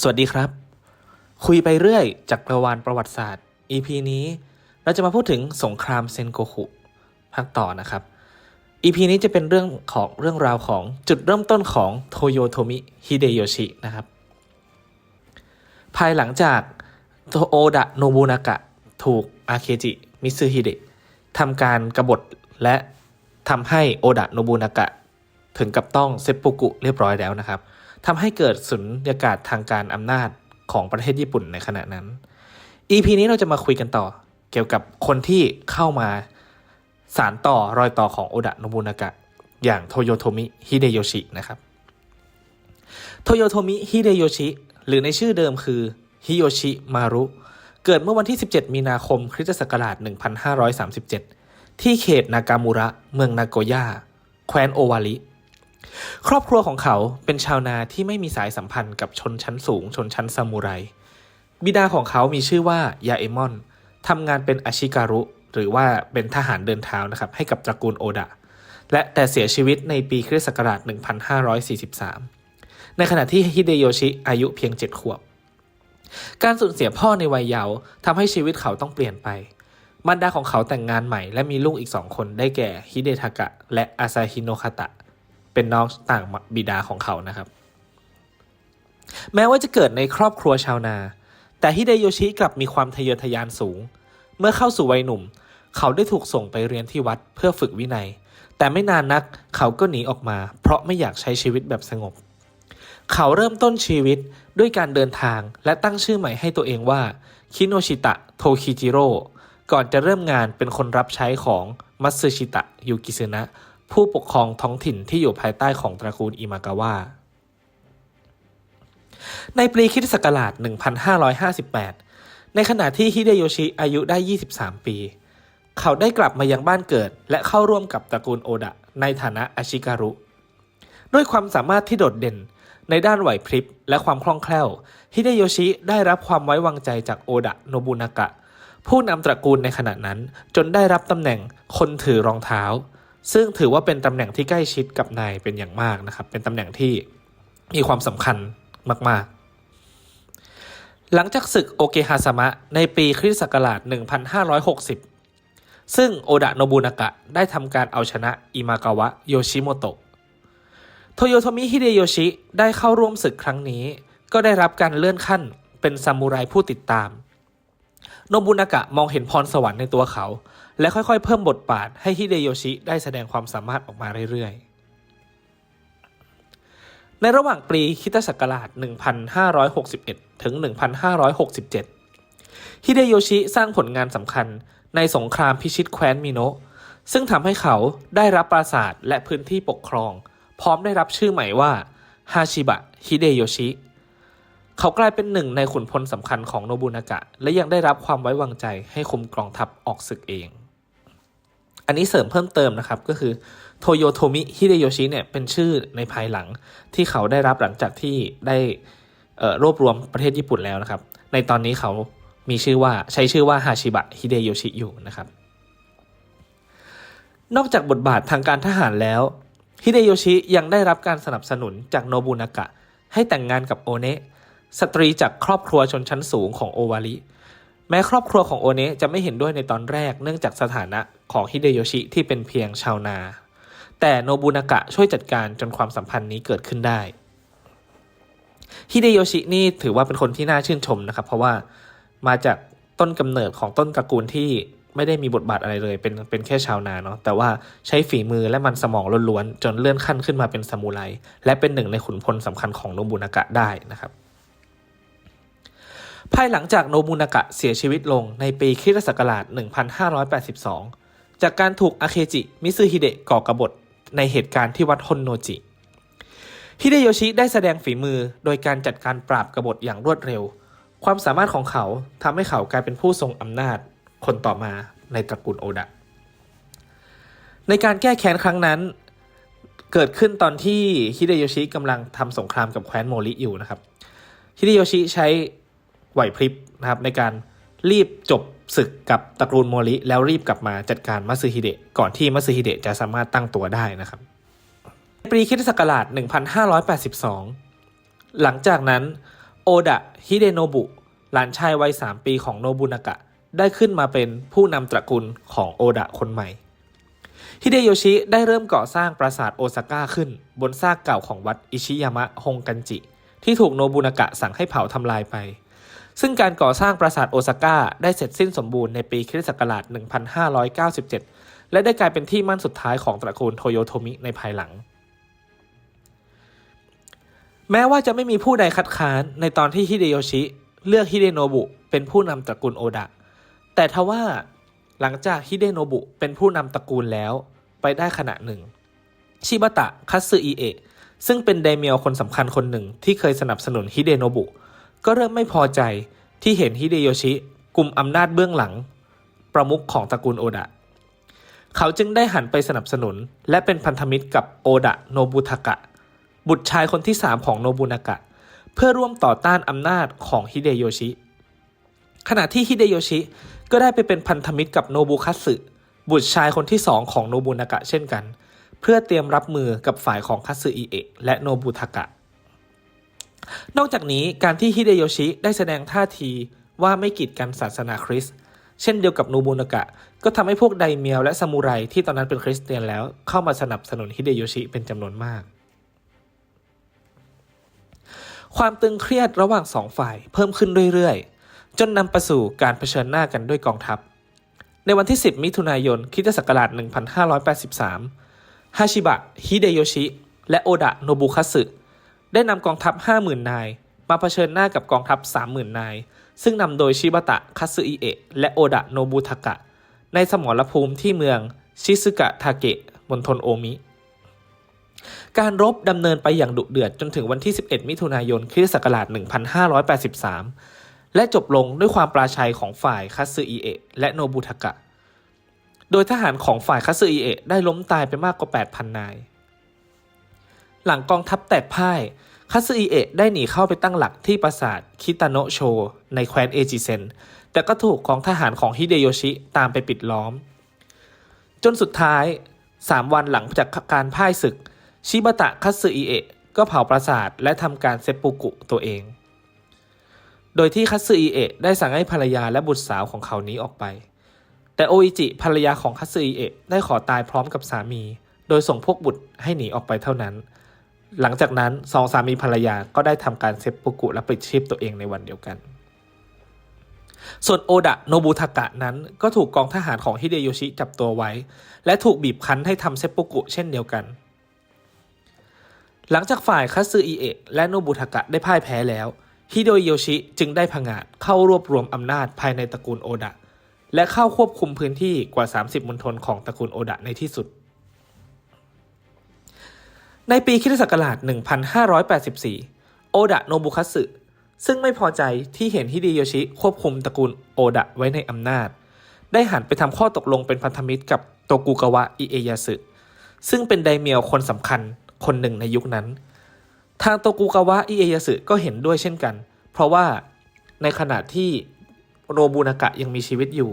สวัสดีครับ คุยไปเรื่อยจากประวานประวัติศาสตร์ EP นี้เราจะมาพูดถึงสงครามเซนโกคุภาคต่อนะครับ EP นี้จะเป็นเรื่องของเรื่องราวของจุดเริ่มต้นของโทโยโทมิฮิเดโยชินะครับ ภายหลังจากโอดะโนบุนากะถูกอาเคจิมิซึฮิเดะทำการกบฏและทำให้โอดะโนบุนากะถึงกับต้องเซปปุกุเรียบร้อยแล้วนะครับ ทำให้เกิดสุญญากาศทางการอำนาจของประเทศญี่ปุ่นในขณะนั้น EP นี้เราจะมาคุยกันต่อ เกี่ยวกับคนที่เข้ามาสารต่อรอยต่อของโอดะโนบุนากะ อย่างโทโยโทมิฮิเดโยชินะครับโทโยโทมิฮิเดโยชิหรือในชื่อเดิมคือฮิโยชิมารุเกิดเมื่อวันที่ 17 มีนาคม คริสตศักราช 1537 ที่เขตนากามูระ เมืองนาโกย่า แคว้นโอวาริ ครอบครัวของเขาเป็นชาวนาที่ไม่มีสายสัมพันธ์กับชนชั้นสูงชนชั้นซามูไร บิดาของเขามีชื่อว่ายาเอมอนทำงานเป็นอาชิการุ หรือว่าเป็นทหารเดินเท้านะครับ ให้กับตระกูลโอดะ และแต่เสียชีวิตในปีคริสต์ศักราช 1543 ในขณะที่ฮิเดโยชิอายุเพียง 7 ขวบ การสูญเสียพ่อในวัยเยาว์ทำให้ชีวิตเขาต้องเปลี่ยนไปมารดาของเขาแต่งงานใหม่และมีลูกอีกสองคนได้แก่ฮิเดทากะและอาซาฮิโนคาตะ เป็นน้องต่างบิดาของเขานะครับ แม้ว่าจะเกิดในครอบครัวชาวนา แต่ฮิเดโยชิกลับมีความทะเยอทะยานสูง เมื่อเข้าสู่วัยหนุ่ม เขาได้ถูกส่งไปเรียนที่วัดเพื่อฝึกวินัย แต่ไม่นานนักเขาก็หนีออกมา เพราะไม่อยากใช้ชีวิตแบบสงบ เขาเริ่มต้นชีวิตด้วยการเดินทางและตั้งชื่อใหม่ให้ตัวเองว่าคิโนชิตะโทคิจิโร่ก่อนจะเริ่มงานเป็นคนรับใช้ของมัตสึชิตะยูกิซึนะ ผู้ปกครองท้องถิ่นที่อยู่ภายใต้ของตระกูลอิมากาวะในปีคริสตศักราช 1558 ในขณะที่ฮิเดโยชิอายุได้ 23 ปี เขาได้กลับมายังบ้านเกิด และเข้าร่วมกับตระกูลโอดะ ในฐานะอาชิการุ ด้วยความสามารถที่โดดเด่นในด้านไหวพริบและความคล่องแคล่ว ฮิเดโยชิได้รับความไว้วางใจจากโอดะโนบุนากะ ผู้นำตระกูลในขณะนั้นจนได้รับตำแหน่งคนถือรองเท้า ซึ่งถือว่าเป็นตำแหน่งที่ใกล้ชิดกับนายเป็นอย่างมากนะครับ เป็นตำแหน่งที่มีความสำคัญมาก ๆ หลังจากศึกโอเกฮาซามะในปีคริสต์ศักราช 1560 ซึ่งโอดะโนบุนากะได้ทำการเอาชนะอิมากาวะโยชิโมโตะ โทโยโทมิฮิเดโยชิได้เข้าร่วมศึกครั้งนี้ ก็ได้รับการเลื่อนขั้นเป็นซามูไรผู้ติดตาม โนบุนากะมองเห็นพรสวรรค์ในตัวเขา และค่อยๆ เพิ่มบทบาทให้ฮิเดโยชิได้แสดงความสามารถออกมาเรื่อยๆ ในระหว่างปีคริสตศักราช 1561 ถึง 1567 ฮิเดโยชิสร้างผลงานสำคัญในสงครามพิชิตแคว้นมิโนะซึ่งทำให้เขาได้รับปราสาทและพื้นที่ปกครอง พร้อมได้รับชื่อใหม่ว่าฮาชิบะฮิเดโยชิ เขากลายเป็นหนึ่งในขุนพลสำคัญของโนบุนากะ และยังได้รับความไว้วางใจให้คุมกองทัพออกศึกเอง อันนี้เสริมเพิ่มเติมนะครับก็คือโทโยโทมิฮิเดโยชิเนี่ยเป็นชื่อในภายหลังที่เขาได้รับหลังจากที่ได้รวบรวมประเทศญี่ปุ่นแล้วนะครับ ในตอนนี้เขามีชื่อว่าใช้ชื่อว่าฮาชิบะฮิเดโยชิอยู่นะครับ นอกจากบทบาททางการทหารแล้วฮิเดโยชิยังได้รับการสนับสนุนจากโนบุนากะให้แต่งงานกับโอเนะ สตรีจากครอบครัวชนชั้นสูงของโอวาริแม้ครอบครัวของโอเนะจะไม่เห็นด้วยในตอนแรกเนื่องจากสถานะของฮิเดโยชิที่เป็นเพียงชาวนา แต่โนบุนากะช่วยจัดการจนความสัมพันธ์นี้เกิดขึ้นได้ฮิเดโยชินี่ถือว่าเป็นคนที่น่าชื่นชมนะครับ เพราะว่ามาจากต้นกำเนิดของต้นตระกูลที่ไม่ได้มีบทบาทอะไรเลย เป็นเป็นแค่ชาวนาเนาะแต่ว่าใช้ฝีมือและมันสมองล้วนๆจนเลื่อนขั้นขึ้นมาเป็นซามูไรและเป็นหนึ่งในขุนพลสำคัญของโนบุนากะได้นะครับ ภายหลังจากโนบุนากะเสียชีวิตลงในปีคริสตศักราช 1582 จากการถูกอาเคจิ มิซึฮิเดะก่อกบฏในเหตุการณ์ที่วัดฮอนโนจิ ฮิเดโยชิได้แสดงฝีมือโดยการจัดการปราบกบฏอย่างรวดเร็ว ความสามารถของเขาทำให้เขากลายเป็นผู้ทรงอำนาจคนต่อมาในตระกูลโอดะ ในการแก้แค้นครั้งนั้น เกิดขึ้นตอนที่ฮิเดโยชิกำลังทำสงครามกับแคว้นโมริอยู่นะครับ ฮิเดโยชิใช้ ไหวพริบนะครับในการรีบจบศึกกับตระกูลโมริ แล้วรีบกลับมาจัดการมัตสึฮิเดะก่อนที่มัตสึฮิเดะจะสามารถตั้งตัวได้นะครับในปีคริสตศักราช 1582 หลังจากนั้นโอดะฮิเดโนบุ หลานชายวัย 3 ปีของโนบุนากะ ได้ขึ้นมาเป็นผู้นำตระกูลของโอดะคนใหม่ ฮิเดโยชิได้เริ่มก่อสร้างปราสาทโอซาก้าขึ้น บนซากเก่าของวัดอิชิยามะฮงกันจิ ที่ถูกโนบุนากะสั่งให้เผาทำลายไป ซึ่งการก่อสร้างปราสาทโอซาก้าได้เสร็จสิ้นสมบูรณ์ในปีคริสต์ศักราช 1597 และได้กลายเป็นที่มั่นสุดท้ายของตระกูลโทโยโทมิในภายหลัง แม้ว่าจะไม่มีผู้ใดคัดค้านในตอนที่ฮิเดโยชิเลือกฮิเดโนบุเป็นผู้นำตระกูลโอดะ แต่ทว่าหลังจากฮิเดโนบุเป็นผู้นำตระกูลแล้วไปได้ขณะหนึ่ง ชิบะตะคัตสึอิเอะซึ่งเป็นไดเมียวคนสำคัญคนหนึ่งที่เคยสนับสนุนฮิเดโนบุ ก็เริ่มไม่พอใจที่เห็นฮิเดโยชิกลุ่มอำนาจเบื้องหลัง ประมุขของตระกูลโอดะ เขาจึงได้หันไปสนับสนุน และเป็นพันธมิตรกับโอดะโนบุทากะ บุตรชายคนที่3ของโนบุนากะ เพื่อร่วมต่อต้านอำนาจของฮิเดโยชิ ขณะที่ฮิเดโยชิก็ได้ไปเป็นพันธมิตรกับโนบุคัตสึบุตรชายคนที่สองของโนบุนากะเช่นกัน เพื่อเตรียมรับมือกับฝ่ายของคัตสึอิเอะและโนบุทากะ นอกจากนี้การที่ฮิเดโยชิได้แสดงท่าทีว่าไม่กีดกันศาสนาคริสต์เช่นเดียวกับโนบุนากะ ก็ทำให้พวกไดเมียวและซามูไรที่ตอนนั้นเป็นคริสเตียนแล้วเข้ามาสนับสนุนฮิเดโยชิเป็นจำนวนมาก ความตึงเครียดระหว่างสองฝ่ายเพิ่มขึ้นเรื่อยๆ จนนำไปสู่การเผชิญหน้ากันด้วยกองทัพ ในวันที่ 10 มิถุนายนคิตศักราช 1583 ฮาชิบะ ฮิเดโยชิ และโอดะ โนบุคัสึ ได้นำกองทัพ 50,000 นาย มาเผชิญหน้ากับกองทัพ 30,000 นาย ซึ่งนำโดยชิบะตะคัตสึอิเอะและโอดะโนบุทากะ ในสมรภูมิที่เมืองชิซึกะทาเกะมณฑลโอมิ การรบดำเนินไปอย่างดุเดือดจนถึงวันที่ 11 มิถุนายนคริสตศักราช 1583 และจบลงด้วยความปราชัยของฝ่ายคัตสึอิเอะและโนบุทากะ โดยทหารของฝ่ายคัตสึอิเอะได้ล้มตายไปมากกว่า 8,000 นาย หลังกองทัพแตกพ่ายคัตสึอิเอะได้หนีเข้าไปตั้งหลักที่ปราสาทคิตาโนะโช ในแคว้นเอจิเซน แต่ก็ถูกกองทหารของฮิเดโยชิตามไปปิดล้อม จนสุดท้าย 3 วันหลังจากการพ่ายศึก ชิบะตะคัตสึอิเอะก็เผาปราสาทและทำการเซปปุกุตัวเอง โดยที่คัตสึอิเอะได้สั่งให้ภรรยาและบุตรสาวของเขานี้ออกไป แต่โออิจิภรรยาของคัตสึอิเอะได้ขอตายพร้อมกับสามี โดยส่งพวกบุตรให้หนีออกไปเท่านั้น หลังจากนั้นสองสามีภรรยาก็ได้ทำการเซปปุกุและปิดชีพตัวเองในวันเดียวกัน ส่วนโอดะโนบุทากะนั้นก็ถูกกองทหารของฮิเดโยชิจับตัวไว้ และถูกบีบคั้นให้ทำเซปปุกุเช่นเดียวกัน หลังจากฝ่ายคัตสึอิเอะและโนบุทากะได้พ่ายแพ้แล้วฮิโดโยชิจึงได้ผงาดเข้ารวบรวมอำนาจภายในตระกูลโอดะ และเข้าควบคุมพื้นที่กว่า 30มณฑลของตระกูลโอดะในที่สุด ในปีคริสตศักราช1584 โอดะโนบุคัตสึซึ่งไม่พอใจที่เห็นฮิเดโยชิควบคุมตระกูลโอดะไว้ในอำนาจ ได้หันไปทำข้อตกลงเป็นพันธมิตรกับโตกุกาวะอิเอยาสึซึ่งเป็นไดเมียวคนสำคัญคนหนึ่งในยุคนั้น ทางโตกุกาวะอิเอยาสึก็เห็นด้วยเช่นกัน เพราะว่าในขณะที่โนบุนากะยังมีชีวิตอยู่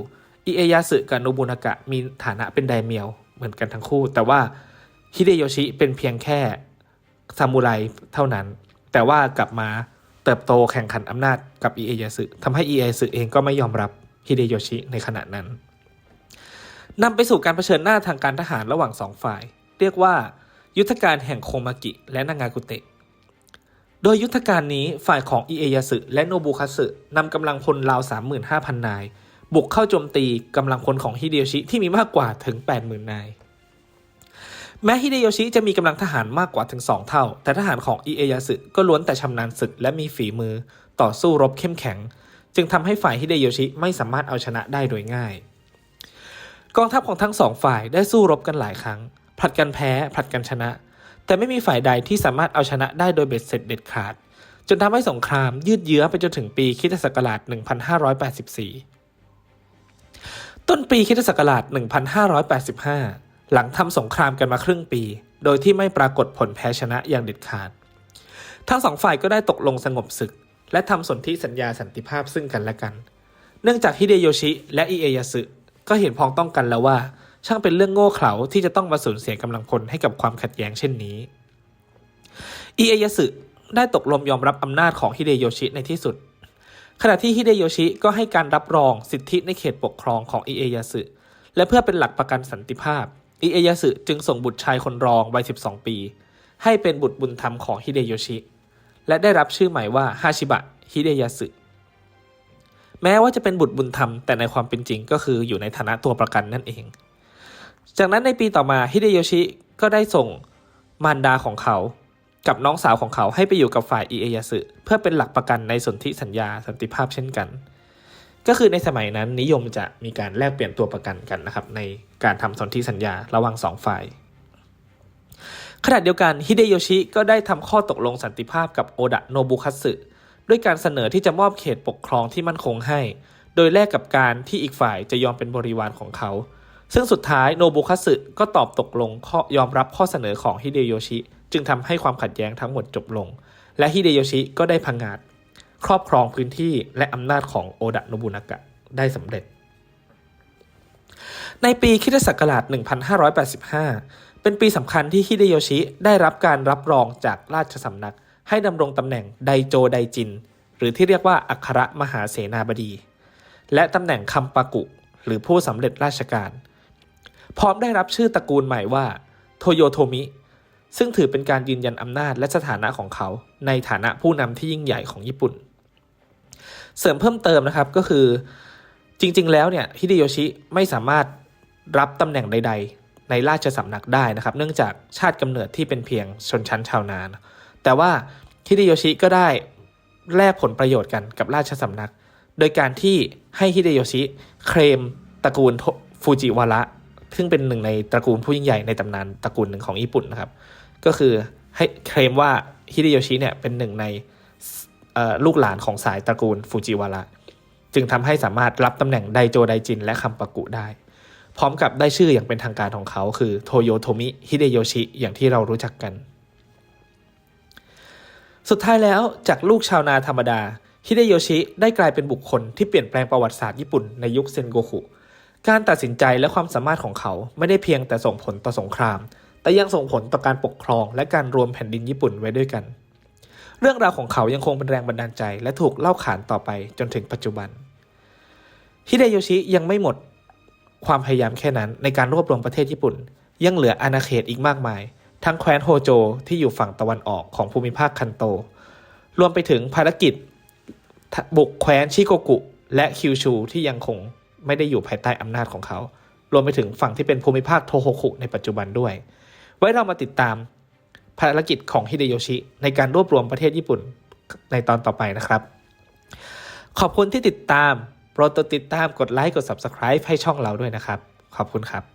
อิเอยาสึกับโนบุนากะมีฐานะเป็นไดเมียวเหมือนกันทั้งคู่ แต่ว่า ฮิเดโยชิเป็นเพียงแค่ซามูไรเท่านั้น แต่ว่ากลับมาเติบโตแข่งขันอำนาจกับอิเอยาสึทำให้อิเอยาสึเองก็ไม่ยอมรับฮิเดโยชิในขณะนั้นนำไปสู่การเผชิญหน้าทางการทหารระหว่างสองฝ่าย เรียกว่า ยุทธการแห่งโคมากิ และนางากุเตะ โดยยุทธการนี้ฝ่ายของอิเอยาสึและโนบุคัสึนำกำลังพลราว 35,000 นาย บุกเข้าโจมตีกำลังพลของฮิเดโยชิที่มีมากกว่าถึง 80,000 นาย แม้ฮิเดโยชิจะมีกำลังทหารมากกว่าถึง 2 เท่า แต่ทหารของอิเอยาสึก็ล้วนแต่ชำนาญศึกและมีฝีมือต่อสู้รบเข้มแข็ง จึงทำให้ฝ่ายฮิเดโยชิไม่สามารถเอาชนะได้โดยง่าย กองทัพของทั้งสองฝ่ายได้สู้รบกันหลายครั้ง ผลัดกันแพ้ผลัดกันชนะ แต่ไม่มีฝ่ายใดที่สามารถเอาชนะได้โดยเบ็ดเสร็จเด็ดขาด จนทำให้สงครามยืดเยื้อไปจนถึงปีคริสตศักราช 1584 ต้นปีคริสตศักราช 1585 หลังทำสงครามกันมาครึ่งปี โดยที่ไม่ปรากฏผลแพ้ชนะอย่างเด็ดขาด ทั้งสองฝ่ายก็ได้ตกลงสงบศึก และทำสนธิสัญญาสันติภาพซึ่งกันและกัน เนื่องจากฮิเดโยชิ และอิเอยาสึก็เห็นพ้องต้องกันแล้วว่า ช่างเป็นเรื่องโง่เขลาที่จะต้องมาสูญเสียกำลังพลให้กับความขัดแย้งเช่นนี้อิเอยาสึได้ตกลงยอมรับอำนาจของฮิเดโยชิในที่สุด ขณะที่ฮิเดโยชิก็ให้การรับรองสิทธิในเขตปกครองของอิเอยาสึและเพื่อเป็นหลักประกันสันติภาพ อิเอยาสึจึงส่งบุตรชายคนรองวัย 12 ปี ให้เป็นบุตรบุญธรรมของฮิเดโยชิ และได้รับชื่อใหม่ว่าฮาชิบะฮิเดยาสึแม้ว่าจะเป็นบุตรบุญธรรมแต่ในความเป็นจริงก็คืออยู่ในฐานะตัวประกันนั่นเอง จากนั้นในปีต่อมาฮิเดโยชิก็ได้ส่งมารดาของเขากับน้องสาวของเขาให้ไปอยู่กับฝ่ายอิเอยาสึเพื่อเป็นหลักประกันในสนธิสัญญาสันติภาพเช่นกัน ก็คือในสมัยนั้นนิยมจะมีการแลกเปลี่ยนตัวประกันกันนะครับ ในการทำสนธิสัญญาระหว่างสองฝ่ายขณะเดียวกันฮิเดโยชิก็ได้ทำข้อตกลงสันติภาพกับโอดะโนบุคัตสึด้วยการเสนอที่จะมอบเขตปกครองที่มั่นคงให้ โดยแลกกับการที่อีกฝ่ายจะยอมเป็นบริวารของเขา ซึ่งสุดท้ายโนบุคัตสึก็ตอบตกลงข้อยอมรับข้อเสนอของฮิเดโยชิ จึงทำให้ความขัดแย้งทั้งหมดจบลง และฮิเดโยชิก็ได้พังงาด ครอบครองพื้นที่และอำนาจของโอดะโนบุนากะได้สำเร็จ ในปีคริสตศักราช 1585 เป็นปีสำคัญที่ฮิเดโยชิได้รับการรับรองจากราชสำนัก ให้ดำรงตำแหน่งไดโจไดจิน หรือที่เรียกว่าอัครมหาเสนาบดี และตำแหน่งคัมปากุ หรือผู้สำเร็จราชการ พร้อมได้รับชื่อตระกูลใหม่ว่าโทโยโทมิซึ่งถือเป็นการยืนยันอำนาจและสถานะของเขาในฐานะผู้นำที่ยิ่งใหญ่ของญี่ปุ่น เสริมเพิ่มเติมนะครับก็คือจริง ๆ แล้วเนี่ยฮิเดโยชิไม่สามารถรับตำแหน่งใด ๆ ในราชสำนักได้นะครับ เนื่องจากชาติกำเนิดที่เป็นเพียงชนชั้นชาวนาน แต่ว่าฮิเดโยชิก็ได้แลกผลประโยชน์กันกับราชสำนัก โดยการที่ให้ฮิเดโยชิเคลมตระกูลฟูจิวาระซึ่งเป็นหนึ่งในตระกูลผู้ยิ่งใหญ่ในตำนานตระกูลหนึ่งของญี่ปุ่นนะครับ ก็คือให้เคลมว่าฮิเดโยชิเนี่ยเป็นหนึ่งใน ลูกหลานของสายตระกูลฟูจิวาระจึงทำให้สามารถรับตำแหน่งไดโจไดจินและคัมปากุได้ พร้อมกับได้ชื่ออย่างเป็นทางการของเขาคือโทโยโทมิฮิเดโยชิอย่างที่เรารู้จักกัน สุดท้ายแล้วจากลูกชาวนาธรรมดาฮิเดโยชิได้กลายเป็นบุคคลที่เปลี่ยนแปลงประวัติศาสตร์ญี่ปุ่นในยุคเซนโกคุการตัดสินใจและความสามารถของเขาไม่ได้เพียงแต่ส่งผลต่อสงคราม แต่ยังส่งผลต่อการปกครองและการรวมแผ่นดินญี่ปุ่นไว้ด้วยกัน เรื่องราวของเขายังคงเป็นแรงบันดาลใจ และถูกเล่าขานต่อไปจนถึงปัจจุบัน ฮิเดโยชิยังไม่หมดความพยายามแค่นั้นในการรวบรวมประเทศญี่ปุ่น ยังเหลืออาณาเขตอีกมากมาย ทั้งแคว้นโฮโจที่อยู่ฝั่งตะวันออกของภูมิภาคคันโต รวมไปถึงภารกิจบุกแคว้นชิโกกุและคิวชูที่ยังคงไม่ได้อยู่ภายใต้อำนาจของเขา รวมไปถึงฝั่งที่เป็นภูมิภาคโทโฮคุในปัจจุบันด้วย ไว้เรามาติดตาม ภารกิจของฮิเดโยชิ ในการรวบรวมประเทศญี่ปุ่นในตอนต่อไปนะครับ ขอบคุณที่ติดตาม โปรดติดตามกดไลค์กด Subscribe ให้ช่องเราด้วยนะครับ ขอบคุณครับ